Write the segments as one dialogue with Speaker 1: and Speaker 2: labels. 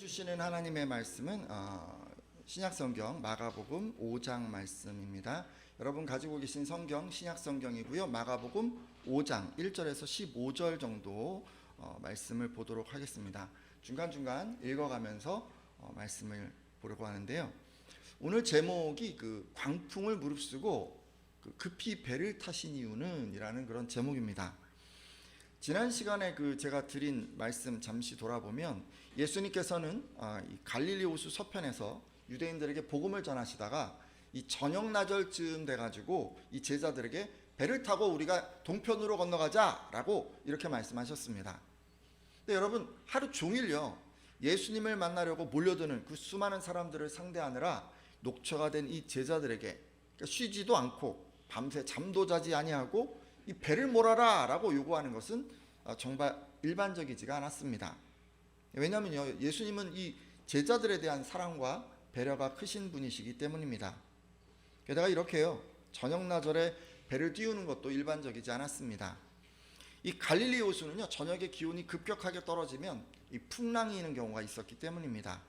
Speaker 1: 주시는 하나님의 말씀은 어, 신약 성경 마가복음 5장 말씀입니다. 여러분 가지고 계신 성경 신약 성경이고요. 마가복음 5장 1절에서 15절 정도 어, 말씀을 보도록 하겠습니다. 중간 중간 읽어가면서 어, 말씀을 보려고 하는데요. 오늘 제목이 그 광풍을 무릅쓰고 그 급히 배를 타신 이유는 이라는 그런 제목입니다. 지난 시간에 그 제가 드린 말씀 잠시 돌아보면 예수님께서는 아, 이 갈릴리 호수 서편에서 유대인들에게 복음을 전하시다가 이 저녁 나절쯤 돼가지고 이 제자들에게 배를 타고 우리가 동편으로 건너가자라고 이렇게 말씀하셨습니다. 근데 여러분 하루 종일요 예수님을 만나려고 몰려드는 그 수많은 사람들을 상대하느라 녹초가 된 이 제자들에게 그러니까 쉬지도 않고 밤새 잠도 자지 아니하고 이 배를 몰아라라고 요구하는 것은 어, 정말 일반적이지가 않았습니다. 왜냐하면요 예수님은 이 제자들에 대한 사랑과 배려가 크신 분이시기 때문입니다. 게다가 이렇게요 저녁 나절에 배를 띄우는 것도 일반적이지 않았습니다. 이 갈릴리 호수는요 저녁에 기온이 급격하게 떨어지면 이 풍랑이 있는 경우가 있었기 때문입니다.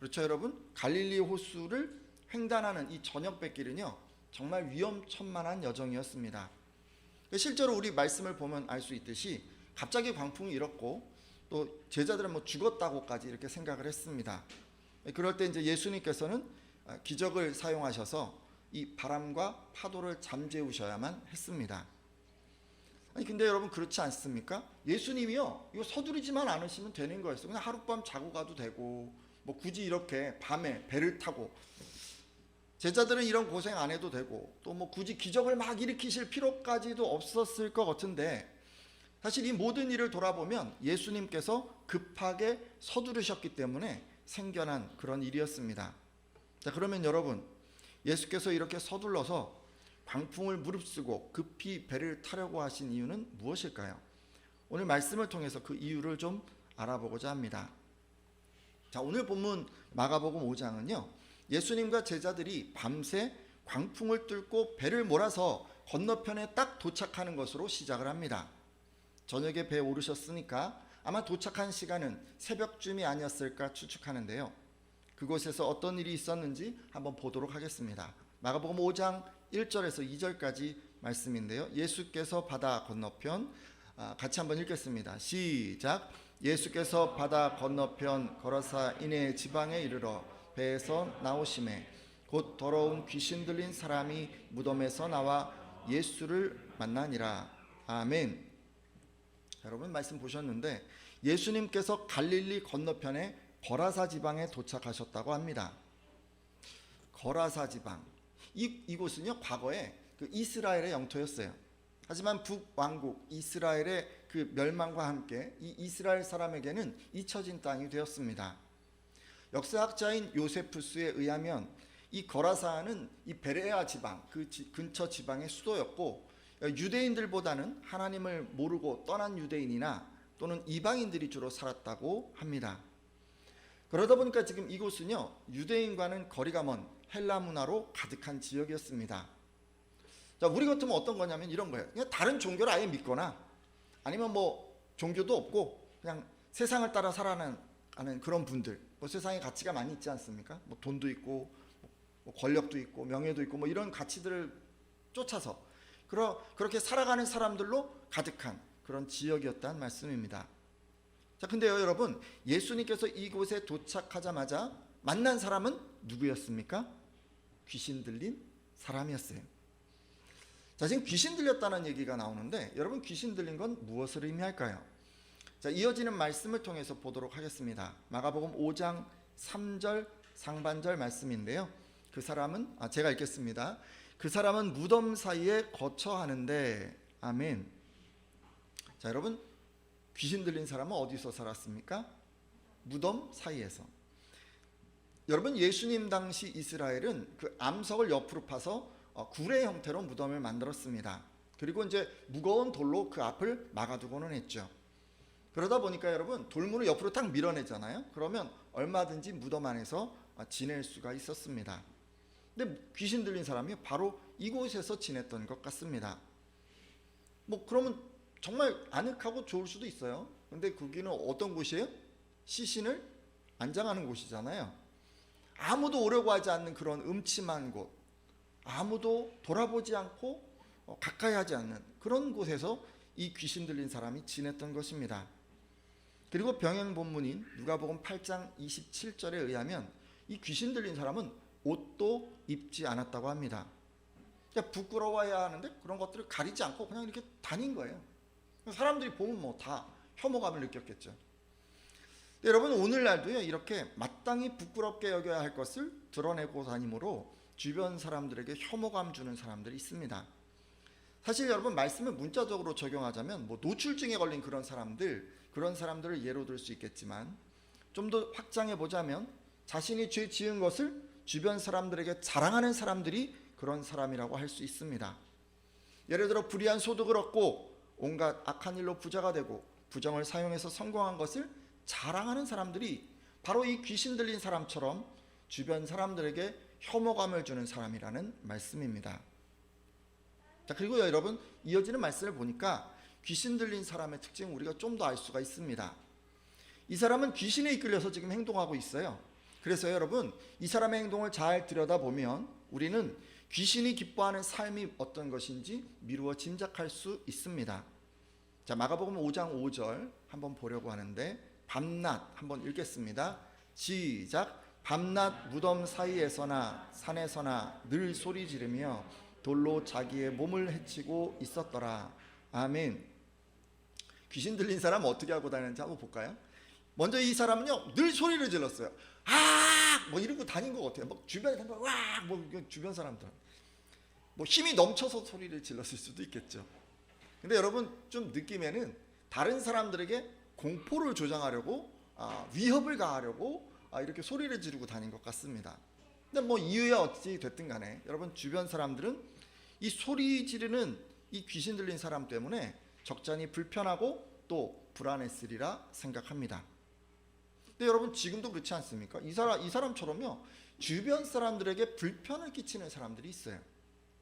Speaker 1: 그렇죠 여러분? 갈릴리 호수를 횡단하는 이 저녁 뱃길은요 정말 위험천만한 여정이었습니다. 실제로 우리 말씀을 보면 알 수 있듯이 갑자기 광풍이 일었고 또 제자들은 뭐 죽었다고까지 이렇게 생각을 했습니다. 그럴 때 이제 예수님께서는 아, 기적을 사용하셔서 이 바람과 파도를 잠재우셔야만 했습니다. 아니 근데 여러분 그렇지 않습니까? 예수님이요 이거 서두르지만 않으시면 되는 거였어요. 그냥 하룻밤 자고 가도 되고 뭐 굳이 이렇게 밤에 배를 타고 제자들은 이런 고생 안 해도 되고 또 뭐 굳이 기적을 막 일으키실 필요까지도 없었을 것 같은데 사실 이 모든 일을 돌아보면 예수님께서 급하게 서두르셨기 때문에 생겨난 그런 일이었습니다. 자 그러면 여러분 예수께서 이렇게 서둘러서 광풍을 무릅쓰고 급히 배를 타려고 하신 이유는 무엇일까요? 오늘 말씀을 통해서 그 이유를 좀 알아보고자 합니다. 자, 오늘 본문 마가복음 5장은요. 예수님과 제자들이 밤새 광풍을 뚫고 배를 몰아서 건너편에 딱 도착하는 것으로 시작을 합니다. 저녁에 배 오르셨으니까 아마 도착한 시간은 새벽쯤이 아니었을까 추측하는데요. 그곳에서 어떤 일이 있었는지 한번 보도록 하겠습니다. 마가복음 5장 1절에서 2절까지 말씀인데요. 예수께서 바다 건너편 아, 같이 한번 읽겠습니다. 시작. 예수께서 바다 건너편 거라사 이네 지방에 이르러 배에서 나오심에 곧 더러운 귀신 들린 사람이 무덤에서 나와 예수를 만나니라. 아멘. 여러분 말씀 보셨는데 예수님께서 갈릴리 건너편에 거라사 지방에 도착하셨다고 합니다. 거라사 지방. 이, 이곳은요 과거에 그 이스라엘의 영토였어요. 하지만 북왕국 이스라엘의 그 멸망과 함께 이 이스라엘 사람에게는 잊혀진 땅이 되었습니다. 역사학자인 요세푸스에 의하면 이 거라사는 이 베레아 지방 그 지, 근처 지방의 수도였고 유대인들보다는 하나님을 모르고 떠난 유대인이나 또는 이방인들이 주로 살았다고 합니다. 그러다 보니까 지금 이곳은요 유대인과는 거리가 먼 헬라 문화로 가득한 지역이었습니다. 자, 우리 같으면 어떤 거냐면 이런 거예요. 그냥 다른 종교를 아예 믿거나 아니면 뭐 종교도 없고 그냥 세상을 따라 살아가는 그런 분들. 뭐 세상에 가치가 많이 있지 않습니까? 뭐 돈도 있고 뭐 권력도 있고 명예도 있고 뭐 이런 가치들을 쫓아서 그러, 그렇게 살아가는 사람들로 가득한 그런 지역이었다는 말씀입니다. 자, 근데요, 여러분, 예수님께서 이곳에 도착하자마자 만난 사람은 누구였습니까? 귀신 들린 사람이었어요. 자, 지금 귀신 들렸다는 얘기가 나오는데 여러분 귀신 들린 건 무엇을 의미할까요? 자, 이어지는 말씀을 통해서 보도록 하겠습니다. 마가복음 5장 3절 상반절 말씀인데요. 그 사람은 아, 제가 읽겠습니다. 그 사람은 무덤 사이에 거처하는데 아멘. 자, 여러분 귀신 들린 사람은 어디서 살았습니까? 무덤 사이에서. 여러분 예수님 당시 이스라엘은 그 암석을 옆으로 파서 어, 구레 형태로 무덤을 만들었습니다. 그리고 이제 무거운 돌로 그 앞을 막아두고는 했죠. 그러다 보니까 여러분 돌문을 옆으로 딱 밀어내잖아요. 그러면 얼마든지 무덤 안에서 어, 지낼 수가 있었습니다. 근데 귀신 들린 사람이 바로 이곳에서 지냈던 것 같습니다. 뭐 그러면 정말 아늑하고 좋을 수도 있어요. 근데 거기는 어떤 곳이에요? 시신을 안장하는 곳이잖아요. 아무도 오려고 하지 않는 그런 음침한 곳, 아무도 돌아보지 않고 어, 가까이 하지 않는 그런 곳에서 이 귀신 들린 사람이 지냈던 것입니다. 그리고 병행 본문인 누가복음 8장 27절에 의하면 이 귀신 들린 사람은 옷도 입지 않았다고 합니다. 그러니까 부끄러워야 하는데 그런 것들을 가리지 않고 그냥 이렇게 다닌 거예요. 사람들이 보면 뭐 다 혐오감을 느꼈겠죠. 여러분 오늘날도요 이렇게 마땅히 부끄럽게 여겨야 할 것을 드러내고 다니므로 주변 사람들에게 혐오감 주는 사람들이 있습니다. 사실 여러분 말씀을 문자적으로 적용하자면 뭐 노출증에 걸린 그런 사람들 그런 사람들을 예로 들 수 있겠지만 좀 더 확장해 보자면 자신이 죄 지은 것을 주변 사람들에게 자랑하는 사람들이 그런 사람이라고 할 수 있습니다. 예를 들어 불의한 소득을 얻고 온갖 악한 일로 부자가 되고 부정을 사용해서 성공한 것을 자랑하는 사람들이 바로 이 귀신 들린 사람처럼 주변 사람들에게 혐오감을 주는 사람이라는 말씀입니다. 자, 그리고 여러분 이어지는 말씀을 보니까 귀신 들린 사람의 특징 우리가 좀 더 알 수가 있습니다. 이 사람은 귀신에 이끌려서 지금 행동하고 있어요. 그래서 여러분 이 사람의 행동을 잘 들여다보면 우리는 귀신이 기뻐하는 삶이 어떤 것인지 미루어 짐작할 수 있습니다. 자, 마가복음 5장 5절 한번 보려고 하는데 밤낮 한번 읽겠습니다. 시작. 밤낮 무덤 사이에서나 산에서나 늘 소리 지르며 돌로 자기의 몸을 해치고 있었더라. 아멘. 귀신 들린 사람 어떻게 하고 다니는지 한번 볼까요? 먼저 이 사람은요 늘 소리를 질렀어요. 아, 뭐 이러고 다닌 것 같아요. 뭐 주변에 다니고 와, 뭐 주변 사람들 뭐 힘이 넘쳐서 소리를 질렀을 수도 있겠죠. 근데 여러분 좀 느낌에는 다른 사람들에게 공포를 조장하려고 아, 위협을 가하려고 아, 이렇게 소리를 지르고 다닌 것 같습니다. 근데 뭐 이유야 어찌 됐든 간에 여러분 주변 사람들은 이 소리 지르는 이 귀신 들린 사람 때문에 적잖이 불편하고 또 불안했으리라 생각합니다. 근데 여러분 지금도 그렇지 않습니까? 이 사람 이 사람처럼요 주변 사람들에게 불편을 끼치는 사람들이 있어요.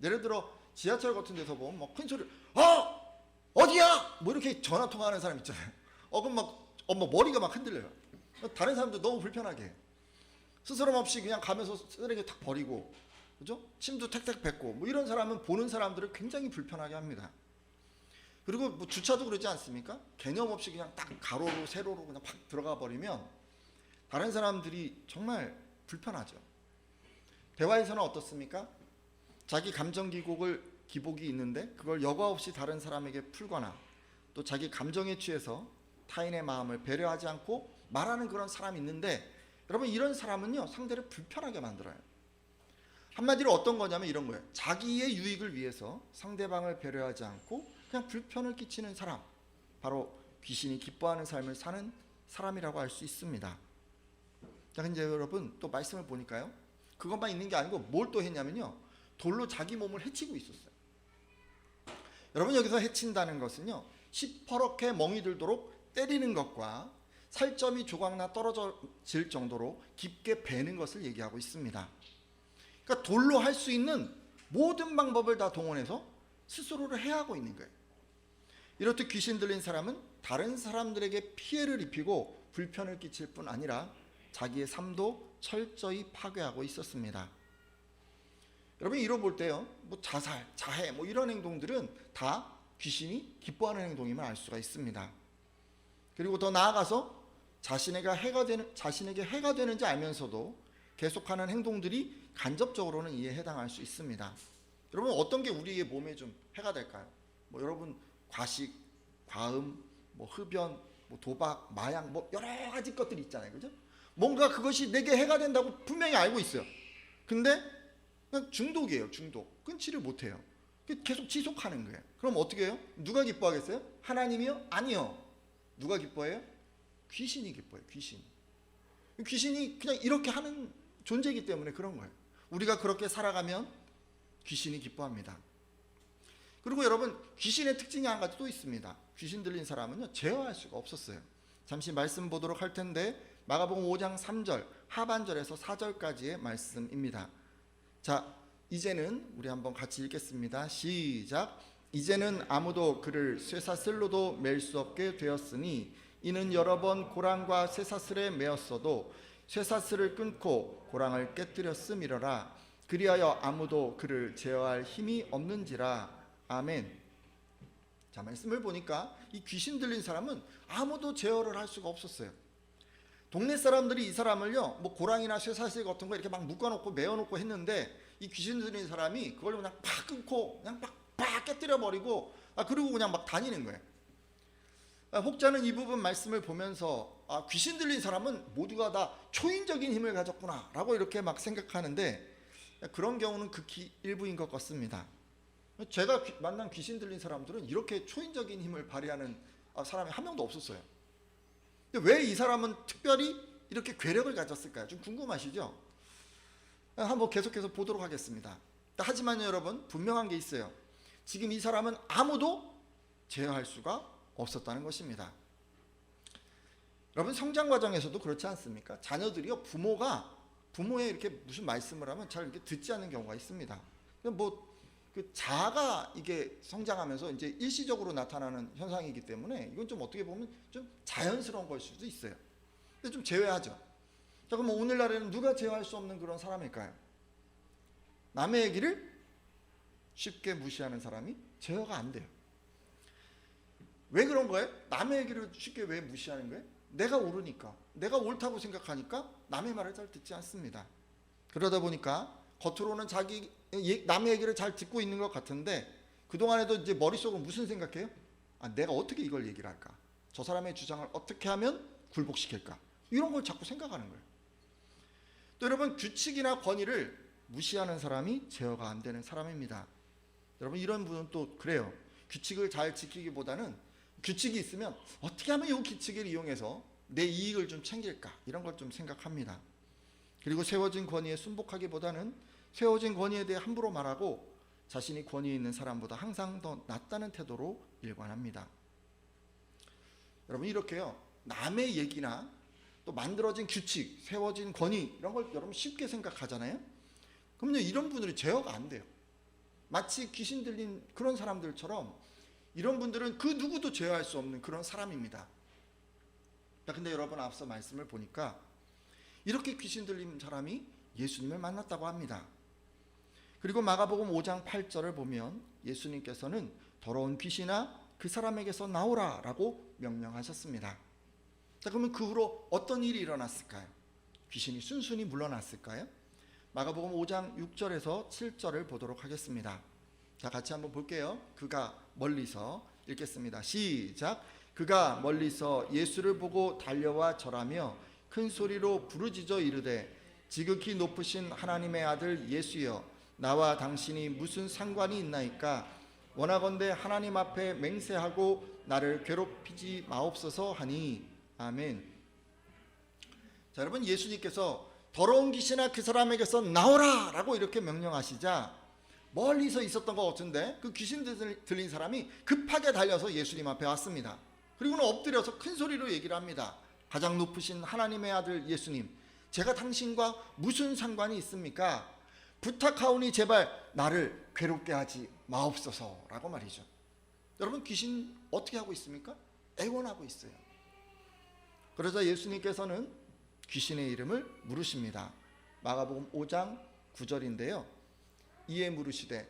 Speaker 1: 예를 들어 지하철 같은 데서 보면 막큰 소리, 어 어디야? 뭐 이렇게 전화 통화하는 사람 있잖아요. 어 그럼 막 어머 머리가 막 흔들려요. 다른 사람들 너무 불편하게 해. 스스럼 없이 그냥 가면서 쓰레기 탁 버리고 그죠? 침도 탁탁 뱉고 뭐 이런 사람은 보는 사람들을 굉장히 불편하게 합니다. 그리고 뭐 주차도 그러지 않습니까? 개념 없이 그냥 딱 가로로 세로로 그냥 팍 들어가 버리면 다른 사람들이 정말 불편하죠. 대화에서는 어떻습니까? 자기 감정 기복을 기복이 있는데 그걸 여과 없이 다른 사람에게 풀거나 또 자기 감정에 취해서 타인의 마음을 배려하지 않고 말하는 그런 사람이 있는데 여러분 이런 사람은요 상대를 불편하게 만들어요. 한마디로 어떤 거냐면 이런 거예요. 자기의 유익을 위해서 상대방을 배려하지 않고 그냥 불편을 끼치는 사람, 바로 귀신이 기뻐하는 삶을 사는 사람이라고 할 수 있습니다. 자, 근데 여러분 또 말씀을 보니까요. 그것만 있는 게 아니고 뭘 또 했냐면요. 돌로 자기 몸을 해치고 있었어요. 여러분 여기서 해친다는 것은요. 시퍼렇게 멍이 들도록 때리는 것과 살점이 조각나 떨어질 정도로 깊게 베는 것을 얘기하고 있습니다. 그러니까 돌로 할 수 있는 모든 방법을 다 동원해서 스스로를 해하고 있는 거예요. 이렇듯 귀신 들린 사람은 다른 사람들에게 피해를 입히고 불편을 끼칠 뿐 아니라 자기의 삶도 철저히 파괴하고 있었습니다. 여러분 이로 볼 때요, 뭐 자살, 자해, 뭐 이런 행동들은 다 귀신이 기뻐하는 행동임을 알 수가 있습니다. 그리고 더 나아가서 자신에게 해가 되는 자신에게 해가 되는지 알면서도 계속하는 행동들이 간접적으로는 이에 해당할 수 있습니다. 여러분 어떤 게 우리의 몸에 좀 해가 될까요? 뭐 여러분 과식, 과음, 뭐 흡연, 뭐 도박, 마약, 뭐 여러 가지 것들이 있잖아요, 그죠? 뭔가 그것이 내게 해가 된다고 분명히 알고 있어요. 근데 그냥 중독이에요, 중독. 끊지를 못해요. 계속 지속하는 거예요. 그럼 어떻게 해요? 누가 기뻐하겠어요? 하나님이요? 아니요. 누가 기뻐해요? 귀신이 기뻐해요, 귀신. 귀신이 그냥 이렇게 하는 존재이기 때문에 그런 거예요. 우리가 그렇게 살아가면 귀신이 기뻐합니다. 그리고 여러분 귀신의 특징이 한 가지 또 있습니다. 귀신 들린 사람은요 제어할 수가 없었어요. 잠시 말씀 보도록 할 텐데 마가복음 5장 3절 하반절에서 4절까지의 말씀입니다. 자 이제는 우리 한번 같이 읽겠습니다. 시작. 이제는 아무도 그를 쇠사슬로도 맬 수 없게 되었으니 이는 여러 번 고랑과 쇠사슬에 매었어도 쇠사슬을 끊고 고랑을 깨뜨렸음이러라 그리하여 아무도 그를 제어할 힘이 없는지라 아멘. 자 말씀을 보니까 이 귀신 들린 사람은 아무도 제어를 할 수가 없었어요. 동네 사람들이 이 사람을요 뭐 고랑이나 쇠사슬 같은 거 이렇게 막 묶어놓고 메어놓고 했는데 이 귀신 들린 사람이 그걸 그냥 팍 끊고 그냥 팍 팍 깨뜨려 버리고 아 그리고 그냥 막 다니는 거예요. 아, 혹자는 이 부분 말씀을 보면서 아, 귀신 들린 사람은 모두가 다 초인적인 힘을 가졌구나 라고 이렇게 막 생각하는데 그런 경우는 극히 일부인 것 같습니다. 제가 귀- 만난 귀신 들린 사람들은 이렇게 초인적인 힘을 발휘하는 아, 사람이 한 명도 없었어요. 왜 이 사람은 특별히 이렇게 괴력을 가졌을까요? 좀 궁금하시죠? 아, 한번 계속해서 보도록 하겠습니다. 하지만 여러분 분명한 게 있어요. 지금 이 사람은 아무도 제어할 수가 없었다는 것입니다. 여러분 성장 과정에서도 그렇지 않습니까? 자녀들이요 부모가 부모의 이렇게 무슨 말씀을 하면 잘 이렇게 듣지 않는 경우가 있습니다. 뭐 그 자가 이게 성장하면서 이제 일시적으로 나타나는 현상이기 때문에 이건 좀 어떻게 보면 좀 자연스러운 걸 수도 있어요. 근데 좀 제외하죠. 자 그럼 오늘날에는 누가 제어할 수 없는 그런 사람일까요? 남의 얘기를 쉽게 무시하는 사람이 제어가 안 돼요. 왜 그런 거예요? 남의 얘기를 쉽게 왜 무시하는 거예요? 내가 옳으니까, 내가 옳다고 생각하니까 남의 말을 잘 듣지 않습니다. 그러다 보니까 겉으로는 자기 예- 남의 얘기를 잘 듣고 있는 것 같은데 그 동안에도 이제 머릿속은 무슨 생각해요? 아, 내가 어떻게 이걸 얘기를 할까? 저 사람의 주장을 어떻게 하면 굴복시킬까? 이런 걸 자꾸 생각하는 거예요. 또 여러분 규칙이나 권위를 무시하는 사람이 제어가 안 되는 사람입니다. 여러분 이런 분은 또 그래요. 규칙을 잘 지키기보다는 규칙이 있으면 어떻게 하면 이 규칙을 이용해서 내 이익을 좀 챙길까 이런 걸 좀 생각합니다. 그리고 세워진 권위에 순복하기보다는 세워진 권위에 대해 함부로 말하고 자신이 권위 있는 사람보다 항상 더 낫다는 태도로 일관합니다. 여러분 이렇게요 남의 얘기나 또 만들어진 규칙, 세워진 권위 이런 걸 여러분 쉽게 생각하잖아요. 그럼요 이런 분들이 제어가 안 돼요. 마치 귀신 들린 그런 사람들처럼 이런 분들은 그 누구도 제어할 수 없는 그런 사람입니다. 자, 근데 여러분 앞서 말씀을 보니까 이렇게 귀신 들린 사람이 예수님을 만났다고 합니다. 그리고 마가복음 5장 8절을 보면 예수님께서는 더러운 귀신아 그 사람에게서 나오라라고 명령하셨습니다. 자, 그러면 그 후로 어떤 일이 일어났을까요? 귀신이 순순히 물러났을까요? 마가복음 5장 6절에서 7절을 보도록 하겠습니다. 자, 같이 한번 볼게요. 그가 멀리서 읽겠습니다. 시작. 그가 멀리서 예수를 보고 달려와 절하며 큰 소리로 부르짖어 이르되 지극히 높으신 하나님의 아들 예수여 나와 당신이 무슨 상관이 있나이까 원하건대 하나님 앞에 맹세하고 나를 괴롭히지 마옵소서 하니 아멘. 자, 여러분 예수님께서 더러운 귀신아 그 사람에게서 나오라라고 이렇게 명령하시자 멀리서 있었던 것 같은데 그 귀신 들- 들린 사람이 급하게 달려서 예수님 앞에 왔습니다. 그리고는 엎드려서 큰 소리로 얘기를 합니다. 가장 높으신 하나님의 아들 예수님, 제가 당신과 무슨 상관이 있습니까? 부탁하오니 제발 나를 괴롭게 하지 마옵소서라고 말이죠. 여러분 귀신 어떻게 하고 있습니까? 애원하고 있어요. 그러자 예수님께서는 귀신의 이름을 물으십니다. 마가복음 5장 9절인데요. 이에 물으시되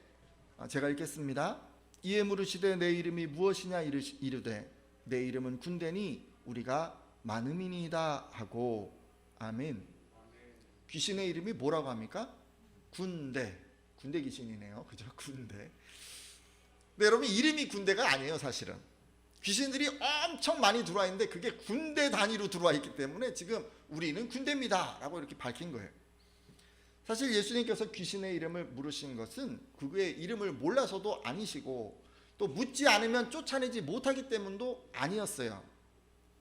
Speaker 1: 아, 제가 읽겠습니다. 이에 물으시되 내 이름이 무엇이냐 이르되 내 이름은 군대니 우리가 많음이니이다 하고 아멘. 귀신의 이름이 뭐라고 합니까? 군대. 군대 귀신이네요. 그죠? 군대. 근데 여러분 이름이 군대가 아니에요, 사실은. 귀신들이 엄청 많이 들어와 있는데 그게 군대 단위로 들어와 있기 때문에 지금 우리는 군대입니다라고 이렇게 밝힌 거예요. 사실 예수님께서 귀신의 이름을 물으신 것은 그의 이름을 몰라서도 아니시고 또 묻지 않으면 쫓아내지 못하기 때문도 아니었어요.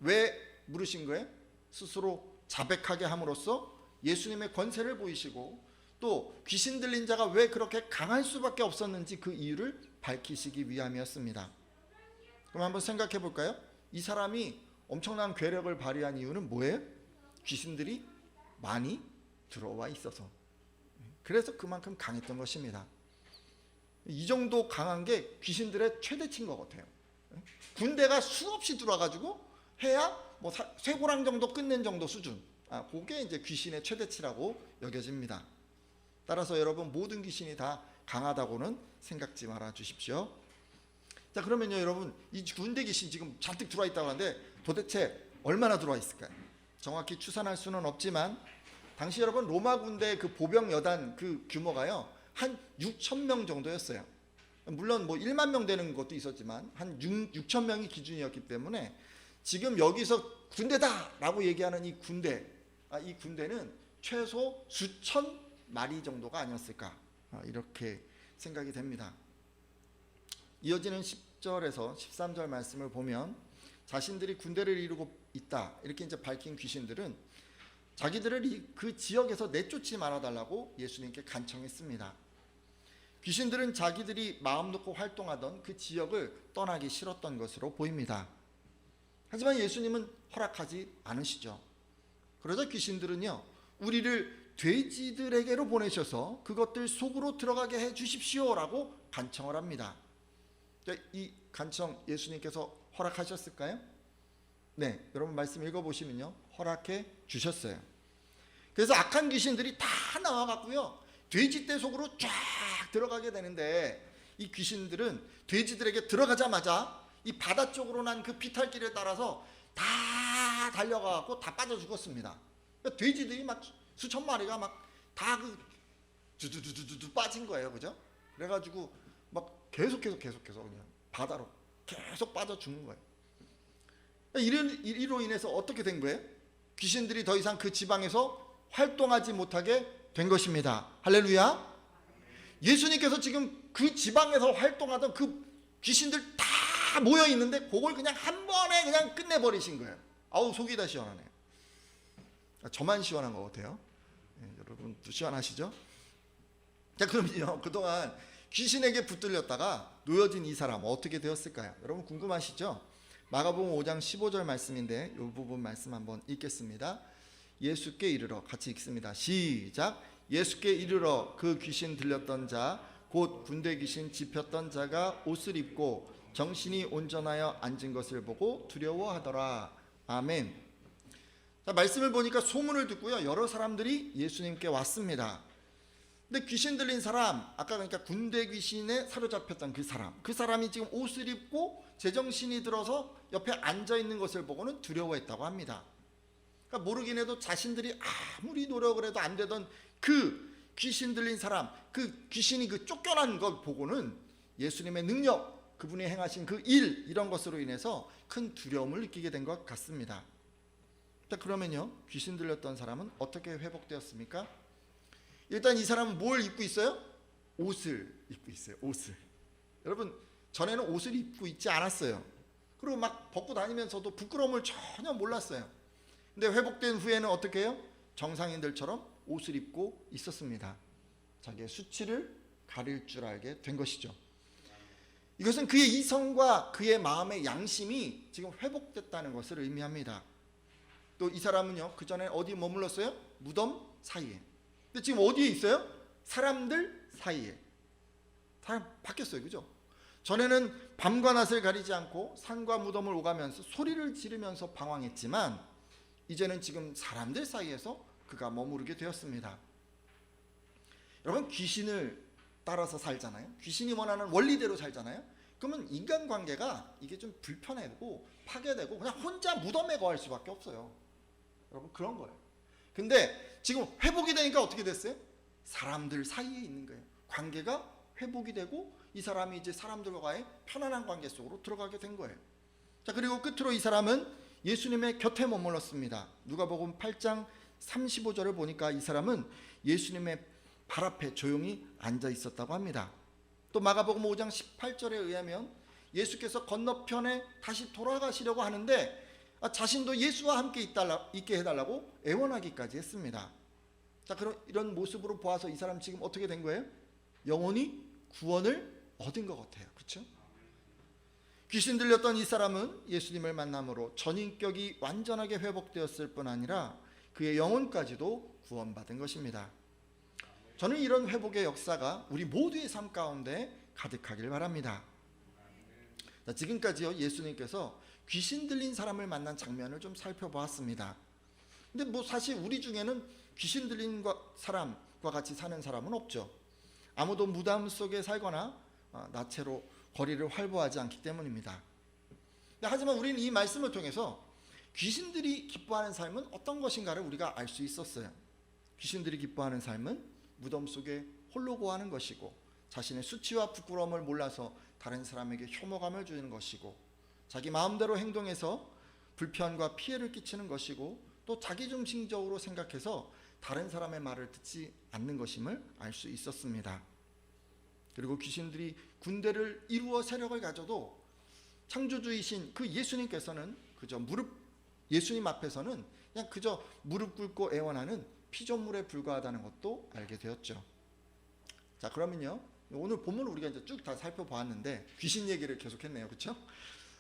Speaker 1: 왜 물으신 거예요? 스스로 자백하게 함으로써 예수님의 권세를 보이시고 또 귀신 들린 자가 왜 그렇게 강할 수밖에 없었는지 그 이유를 밝히시기 위함이었습니다. 그럼 한번 생각해 볼까요? 이 사람이 엄청난 괴력을 발휘한 이유는 뭐예요? 귀신들이 많이 들어와 있어서. 그래서 그만큼 강했던 것입니다. 이 정도 강한 게 귀신들의 최대치인 것 같아요. 군대가 수없이 들어와가지고 해야 뭐 사- 쇠고랑 정도 끝낸 정도 수준. 아, 그게 이제 귀신의 최대치라고 여겨집니다. 따라서 여러분 모든 귀신이 다 강하다고는 생각지 말아 주십시오. 자 그러면요 여러분 이 군대 귀신 지금 잔뜩 들어와 있다고 하는데 도대체 얼마나 들어와 있을까요? 정확히 추산할 수는 없지만 당시 여러분 로마 군대 그 보병 여단 그 규모가요 한 6천 명 정도였어요. 물론 뭐 1만 명 되는 것도 있었지만 한 6, 6천 명이 기준이었기 때문에 지금 여기서 군대다라고 얘기하는 이 군대 아, 이 군대는 최소 수천 마리 정도가 아니었을까 아, 이렇게 생각이 됩니다. 이어지는 10절에서 13절 말씀을 보면 자신들이 군대를 이루고 있다 이렇게 이제 밝힌 귀신들은 자기들을 이- 그 지역에서 내쫓지 말아달라고 예수님께 간청했습니다. 귀신들은 자기들이 마음 놓고 활동하던 그 지역을 떠나기 싫었던 것으로 보입니다. 하지만 예수님은 허락하지 않으시죠. 그러자 귀신들은요, 우리를 돼지들에게로 보내셔서 그것들 속으로 들어가게 해 주십시오라고 간청을 합니다. 자, 이 간청 예수님께서 허락하셨을까요? 네, 여러분 말씀 읽어보시면요, 허락해 주셨어요. 그래서 악한 귀신들이 다 나와갖고요, 돼지떼 속으로 쫙 들어가게 되는데 이 귀신들은 돼지들에게 들어가자마자 이 바다 쪽으로 난그 피탈길을 따라서 다 달려가갖고 다 빠져 죽었습니다. 그러니까 돼지들이 막 수천 마리가 막 다 그 두두두두두 빠진 거예요, 그죠? 그래가지고 막 계속해서 계속해서 그냥 바다로 계속 빠져 죽는 거예요. 이런 이로 인해서 어떻게 된 거예요? 귀신들이 더 이상 그 지방에서 활동하지 못하게 된 것입니다. 할렐루야. 예수님께서 지금 그 지방에서 활동하던 그 귀신들 다 모여 있는데 그걸 그냥 한 번에 그냥 끝내 버리신 거예요. 아우 속이 다 시원하네요. 아, 저만 시원한 것 같아요. 예, 여러분도 시원하시죠? 자 그럼요 그동안 귀신에게 붙들렸다가 놓여진 이 사람 어떻게 되었을까요? 여러분 궁금하시죠? 마가복음 5장 15절 말씀인데 이 부분 말씀 한번 읽겠습니다. 예수께 이르러 같이 읽습니다. 시작. 예수께 이르러 그 귀신 들렸던 자 곧 군대 귀신 집혔던 자가 옷을 입고 정신이 온전하여 앉은 것을 보고 두려워하더라. 아멘. 자, 말씀을 보니까 소문을 듣고요. 여러 사람들이 예수님께 왔습니다. 근데 귀신 들린 사람, 아까 그러니까 군대 귀신에 사로잡혔던 그 사람, 그 사람이 지금 옷을 입고 제정신이 들어서 옆에 앉아 있는 것을 보고는 두려워했다고 합니다. 그러니까 모르긴 해도 자신들이 아무리 노력을 해도 안 되던 그 귀신 들린 사람, 그 귀신이 그 쫓겨난 걸 보고는 예수님의 능력, 그분이 행하신 그 일, 이런 것으로 인해서 큰 두려움을 느끼게 된 것 같습니다. 자, 그러면요, 귀신 들렸던 사람은 어떻게 회복되었습니까? 일단 이 사람은 뭘 입고 있어요? 옷을 입고 있어요. 옷을. 여러분 전에는 옷을 입고 있지 않았어요. 그리고 막 벗고 다니면서도 부끄러움을 전혀 몰랐어요. 근데 회복된 후에는 어떻게 해요? 정상인들처럼 옷을 입고 있었습니다. 자기의 수치를 가릴 줄 알게 된 것이죠. 이것은 그의 이성과 그의 마음의 양심이 지금 회복됐다는 것을 의미합니다. 또 이 사람은요, 그 전에 어디 머물렀어요? 무덤 사이에. 근데 지금 어디에 있어요? 사람들 사이에. 사람 바뀌었어요. 그죠? 전에는 밤과 낮을 가리지 않고 산과 무덤을 오가면서 소리를 지르면서 방황했지만 이제는 지금 사람들 사이에서 그가 머무르게 되었습니다. 여러분 귀신을 따라서 살잖아요. 귀신이 원하는 원리대로 살잖아요. 그러면 인간관계가 이게 좀 불편하고 파괴되고 그냥 혼자 무덤에 거할 수밖에 없어요. 여러분 그런 거예요. 근데 지금 회복이 되니까 어떻게 됐어요? 사람들 사이에 있는 거예요. 관계가 회복이 되고 이 사람이 이제 사람들과의 편안한 관계 속으로 들어가게 된 거예요. 자, 그리고 끝으로 이 사람은 예수님의 곁에 머물렀습니다. 누가복음 8장 35절을 보니까 이 사람은 예수님의 발 앞에 조용히 앉아 있었다고 합니다. 또 마가복음 5장 18절에 의하면 예수께서 건너편에 다시 돌아가시려고 하는데 아, 자신도 예수와 함께 있달라, 있게 해달라고 애원하기까지 했습니다. 자, 그런 이런 모습으로 보아서 이 사람 지금 어떻게 된 거예요? 영혼이 구원을 얻은 것 같아요. 그렇죠? 귀신 들렸던 이 사람은 예수님을 만남으로 전인격이 완전하게 회복되었을 뿐 아니라 그의 영혼까지도 구원받은 것입니다. 저는 이런 회복의 역사가 우리 모두의 삶 가운데 가득하길 바랍니다. 자, 지금까지요 예수님께서 귀신 들린 사람을 만난 장면을 좀 살펴보았습니다. 근데 뭐 사실 우리 중에는 귀신 들린 거- 사람과 같이 사는 사람은 없죠. 아무도 무담 속에 살거나 어, 나체로 거리를 활보하지 않기 때문입니다. 하지만 우리는 이 말씀을 통해서 귀신들이 기뻐하는 삶은 어떤 것인가를 우리가 알 수 있었어요. 귀신들이 기뻐하는 삶은 무덤 속에 홀로 고하는 것이고 자신의 수치와 부끄러움을 몰라서 다른 사람에게 혐오감을 주는 것이고 자기 마음대로 행동해서 불편과 피해를 끼치는 것이고 또 자기중심적으로 생각해서 다른 사람의 말을 듣지 않는 것임을 알 수 있었습니다. 그리고 귀신들이 군대를 이루어 세력을 가져도 창조주이신 그 예수님께서는 그저 무릎 예수님 앞에서는 그냥 그저 무릎 꿇고 애원하는 피조물에 불과하다는 것도 알게 되었죠. 자 그러면요 오늘 본문을 우리가 이제 쭉 다 살펴보았는데 귀신 얘기를 계속했네요, 그렇죠?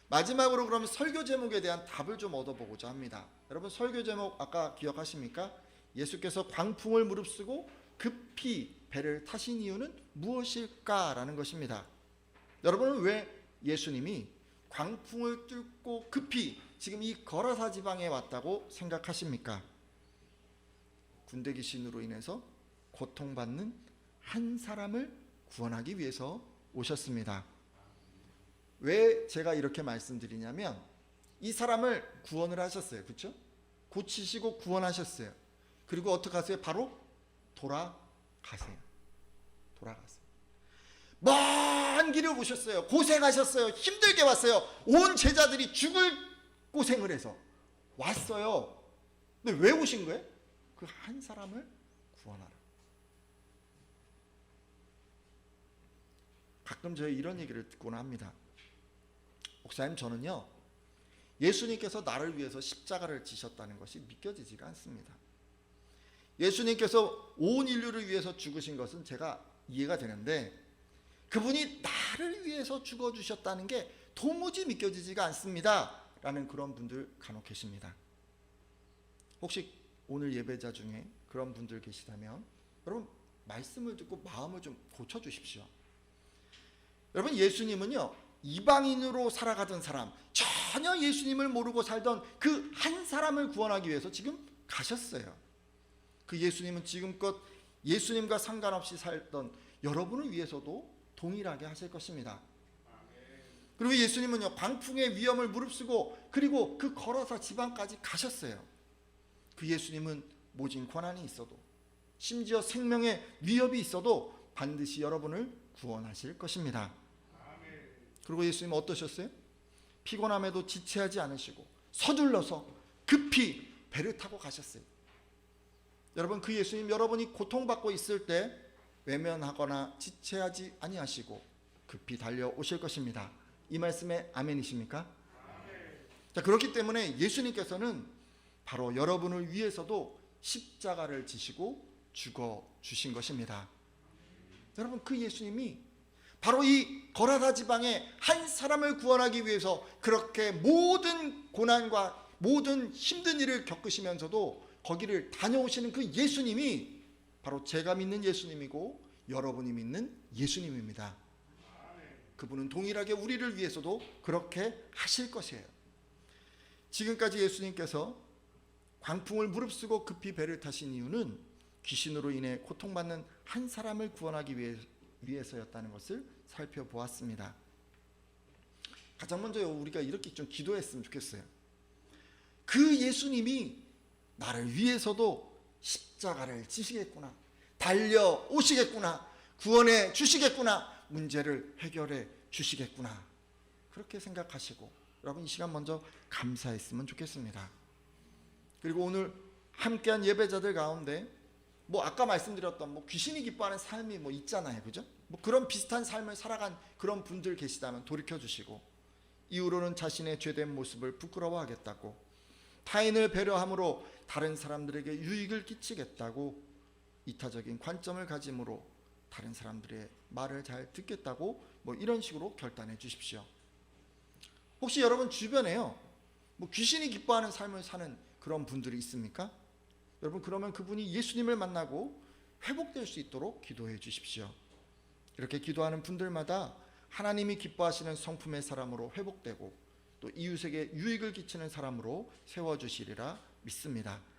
Speaker 1: 마지막으로 그러면 설교 제목에 대한 답을 좀 얻어보고자 합니다. 여러분 설교 제목 아까 기억하십니까? 예수께서 광풍을 무릅쓰고 급히 배를 타신 이유는 무엇일까라는 것입니다. 여러분은 왜 예수님이 광풍을 뚫고 급히 지금 이 거라사 지방에 왔다고 생각하십니까? 군대 귀신으로 인해서 고통받는 한 사람을 구원하기 위해서 오셨습니다. 왜 제가 이렇게 말씀드리냐면 이 사람을 구원을 하셨어요. 그렇죠? 고치시고 구원하셨어요. 그리고 어떻게 하세요? 바로 돌아가세요. 돌아가세요. 먼 길을 오셨어요. 고생하셨어요. 힘들게 왔어요. 온 제자들이 죽을 고생을 해서 왔어요. 근데 왜 오신 거예요? 그 한 사람을 구원하라. 가끔 저희 이런 얘기를 듣곤 합니다. 목사님 저는요 예수님께서 나를 위해서 십자가를 지셨다는 것이 믿겨지지가 않습니다. 예수님께서 온 인류를 위해서 죽으신 것은 제가 이해가 되는데 그분이 나를 위해서 죽어 주셨다는 게 도무지 믿겨지지가 않습니다. 라는 그런 분들 간혹 계십니다. 혹시 오늘 예배자 중에 그런 분들 계시다면 여러분 말씀을 듣고 마음을 좀 고쳐 주십시오. 여러분 예수님은요 이방인으로 살아가던 사람 전혀 예수님을 모르고 살던 그 한 사람을 구원하기 위해서 지금 가셨어요. 그 예수님은 지금껏 예수님과 상관없이 살던 여러분을 위해서도 동일하게 하실 것입니다. 그리고 예수님은요 광풍의 위험을 무릅쓰고 그리고 그 걸어서 지방까지 가셨어요. 그 예수님은 모진 고난이 있어도 심지어 생명의 위협이 있어도 반드시 여러분을 구원하실 것입니다. 그리고 예수님은 어떠셨어요? 피곤함에도 지체하지 않으시고 서둘러서 급히 배를 타고 가셨어요. 여러분 그 예수님 여러분이 고통받고 있을 때 외면하거나 지체하지 아니하시고 급히 달려오실 것입니다. 이 말씀에 아멘이십니까? 자 그렇기 때문에 예수님께서는 바로 여러분을 위해서도 십자가를 지시고 죽어 주신 것입니다. 여러분 그 예수님이 바로 이 거라사 지방의 한 사람을 구원하기 위해서 그렇게 모든 고난과 모든 힘든 일을 겪으시면서도 거기를 다녀오시는 그 예수님이 바로 제가 믿는 예수님이고 여러분이 믿는 예수님입니다. 그분은 동일하게 우리를 위해서도 그렇게 하실 것이에요. 지금까지 예수님께서 광풍을 무릅쓰고 급히 배를 타신 이유는 귀신으로 인해 고통받는 한 사람을 구원하기 위해, 위해서였다는 것을 살펴보았습니다. 가장 먼저 우리가 이렇게 좀 기도했으면 좋겠어요. 그 예수님이 나를 위해서도 십자가를 지시겠구나. 달려 오시겠구나. 구원해 주시겠구나. 문제를 해결해 주시겠구나. 그렇게 생각하시고 여러분 이 시간 먼저 감사했으면 좋겠습니다. 그리고 오늘 함께한 예배자들 가운데 뭐 아까 말씀드렸던 뭐 귀신이 기뻐하는 삶이 뭐 있잖아요. 그죠? 뭐 그런 비슷한 삶을 살아간 그런 분들 계시다면 돌이켜 주시고 이후로는 자신의 죄된 모습을 부끄러워하겠다고 타인을 배려함으로 다른 사람들에게 유익을 끼치겠다고 이타적인 관점을 가짐으로 다른 사람들의 말을 잘 듣겠다고 뭐 이런 식으로 결단해 주십시오. 혹시 여러분 주변에요. 뭐 귀신이 기뻐하는 삶을 사는 그런 분들이 있습니까? 여러분 그러면 그분이 예수님을 만나고 회복될 수 있도록 기도해 주십시오. 이렇게 기도하는 분들마다 하나님이 기뻐하시는 성품의 사람으로 회복되고 또 이웃에게 유익을 끼치는 사람으로 세워 주시리라 믿습니다. 네.